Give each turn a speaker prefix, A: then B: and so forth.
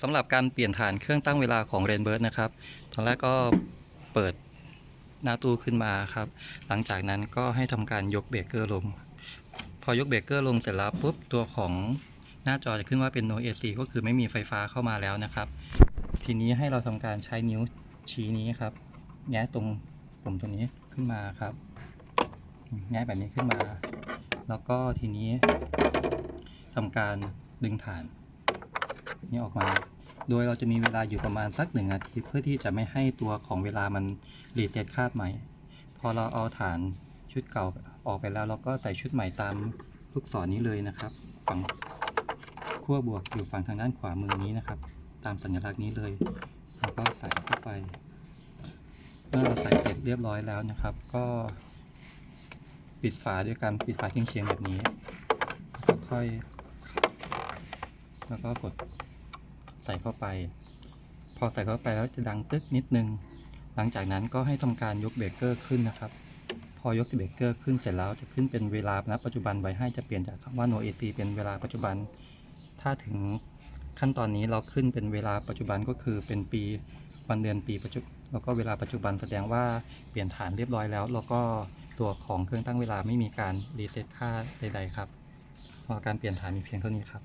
A: สำหรับการเปลี่ยนฐานเครื่องตั้งเวลาของ r a i n b i r d นะครับ ตอนแรกก็เปิดหน้าตู้ขึ้นมาครับ หลังจากนั้นก็ให้ทำการยกเบรกเกอร์ลง พอยกเบรกเกอร์ลงเสร็จแล้วปุ๊บตัวของหน้าจอจะขึ้นว่าเป็น no AC ก็คือไม่มีไฟฟ้าเข้ามาแล้วนะครับ ทีนี้ให้เราทำการใช้นิ้วชี้นี้ครับ แงะตรงปุ่มตัวนี้ขึ้นมาครับ แงะแบบนี้ขึ้นมา แล้วก็ทีนี้ทำการดึงฐาน นี่ออกมา โดยเราจะมีเวลาอยู่ประมาณสักหนึ่งนาทีเพื่อที่จะไม่ให้ตัวของเวลามันรีเซ็ตคาดใหม่ พอเราเอาฐานชุดเก่าออกไปแล้วเราก็ใส่ชุดใหม่ตามลูกศรนี้เลยนะครับ ฝั่งขั้วบวกอยู่ฝั่งทางด้านขวามือนี้นะครับ ตามสัญลักษณ์นี้เลยแล้วก็ใส่เข้าไปเมื่อเราใส่เสร็จเรียบร้อยแล้วนะครับ ก็ปิดฝาด้วยการปิดฝาเฉียงๆแบบนี้แล้วก็ค่อยแล้วก็กด ใส่เข้าไป พอใส่เข้าไปแล้วจะดังตึ๊กนิดนึง หลังจากนั้นก็ให้ทำการยกเบรกเกอร์ขึ้นนะครับ พอยกเบรกเกอร์ขึ้นเสร็จแล้วจะขึ้นเป็นเวลาณปัจจุบันไว้ให้จะเปลี่ยนจากคำว่า no AC เป็นเวลาปัจจุบัน ถ้าถึงขั้นตอนนี้เราขึ้นเป็นเวลาปัจจุบันก็คือเป็นปีวันเดือนปีปัจจุแล้วก็เวลาปัจจุบันแสดงว่าเปลี่ยนฐานเรียบร้อยแล้ว แล้วก็ตัวของเครื่องตั้งเวลาไม่มีการรีเซ็ตค่าใดๆครับพอการเปลี่ยนฐานมีเพียงเท่านี้ครับ